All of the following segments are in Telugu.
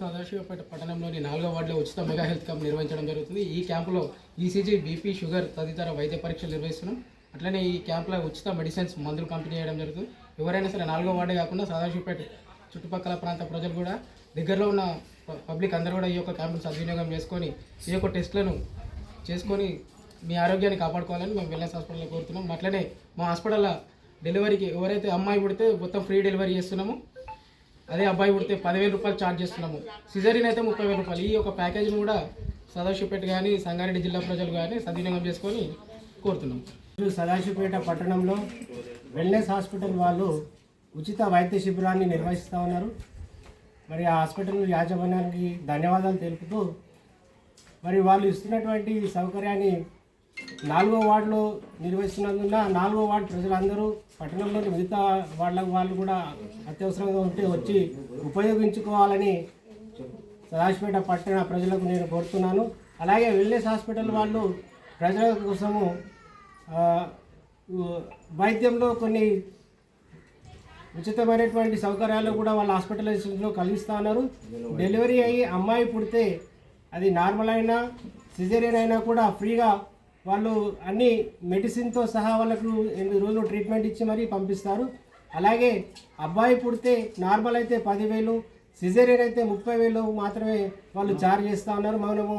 సదాశివపేట పట్టణంలోని నాలుగో వార్డులో ఉచిత మెగా హెల్త్ క్యాంప్ నిర్వహించడం జరుగుతుంది. ఈ క్యాంపులో ఈసీజీ బీపీ షుగర్ తదితర వైద్య పరీక్షలు నిర్వహిస్తున్నాం. అట్లనే ఈ క్యాంపులో ఉచిత మెడిసిన్స్ మందులు పంపిణీ చేయడం జరుగుతుంది. ఎవరైనా సరే నాలుగో వార్డే కాకుండా సదాశివపేట చుట్టుపక్కల ప్రాంత ప్రజలు కూడా దగ్గరలో ఉన్న ప- పబ్లిక్ అందరూ కూడా ఈ యొక్క క్యాంపును సద్వినియోగం చేసుకొని ఈ యొక్క టెస్టులను చేసుకొని మీ ఆరోగ్యాన్ని కాపాడుకోవాలని మేము వెల్నెస్ హాస్పిటల్లో కోరుతున్నాం. అట్లనే మా హాస్పిటల్లో డెలివరీకి ఎవరైతే అమ్మాయి పుడితే మొత్తం ఫ్రీ డెలివరీ చేస్తున్నాము. అదే అబ్బాయి పుడితే పదివేల రూపాయలు ఛార్జ్ చేస్తున్నాము. సిజరీన్ అయితే ముప్పై వేల రూపాయలు. ఈ యొక్క ప్యాకేజీని కూడా సదాశివపేట కానీ సంగారెడ్డి జిల్లా ప్రజలు కానీ సద్వినియోగం చేసుకొని కోరుతున్నాం. సదాశివపేట పట్టణంలో వెల్నెస్ హాస్పిటల్ వాళ్ళు ఉచిత వైద్య శిబిరాన్ని నిర్వహిస్తూ ఉన్నారు. మరి ఆ హాస్పిటల్ యాజమాన్యానికి ధన్యవాదాలు తెలుపుతూ మరి వాళ్ళు ఇస్తున్నటువంటి సౌకర్యాన్ని నాలుగో వార్డులో నిర్వహిస్తున్నందున నాలుగో వార్డు ప్రజలందరూ పట్టణంలోని మిగతా వాళ్ళకు వాళ్ళు కూడా అత్యవసరంగా ఉంటే వచ్చి ఉపయోగించుకోవాలని సదాశివపేట పట్టణ ప్రజలకు నేను కోరుతున్నాను. అలాగే వెల్నెస్ హాస్పిటల్ వాళ్ళు ప్రజల కోసము వైద్యంలో కొన్ని ఉచితమైనటువంటి సౌకర్యాలు కూడా వాళ్ళ హాస్పిటలైజేషన్లో కలిగిస్తున్నారు. డెలివరీ అయ్యి అమ్మాయి పుడితే అది నార్మల్ అయినా సిజేరియన్ అయినా కూడా ఫ్రీగా వాళ్ళు అన్ని మెడిసిన్తో సహా వాళ్ళకు ఎనిమిది రోజులు ట్రీట్మెంట్ ఇచ్చి మరీ పంపిస్తారు. అలాగే అబ్బాయి పుడితే నార్మల్ అయితే పదివేలు సిజేరియన్ అయితే ముప్పై వేలు మాత్రమే వాళ్ళు చార్జ్ చేస్తూ ఉన్నారు. మనము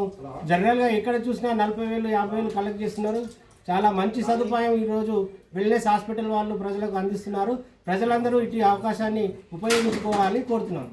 జనరల్గా ఎక్కడ చూసినా నలభై వేలు యాభై వేలు కలెక్ట్ చేస్తున్నారు. చాలా మంచి సదుపాయం ఈరోజు వెల్నెస్ హాస్పిటల్ వాళ్ళు ప్రజలకు అందిస్తున్నారు. ప్రజలందరూ ఇటు అవకాశాన్ని ఉపయోగించుకోవాలని కోరుతున్నాను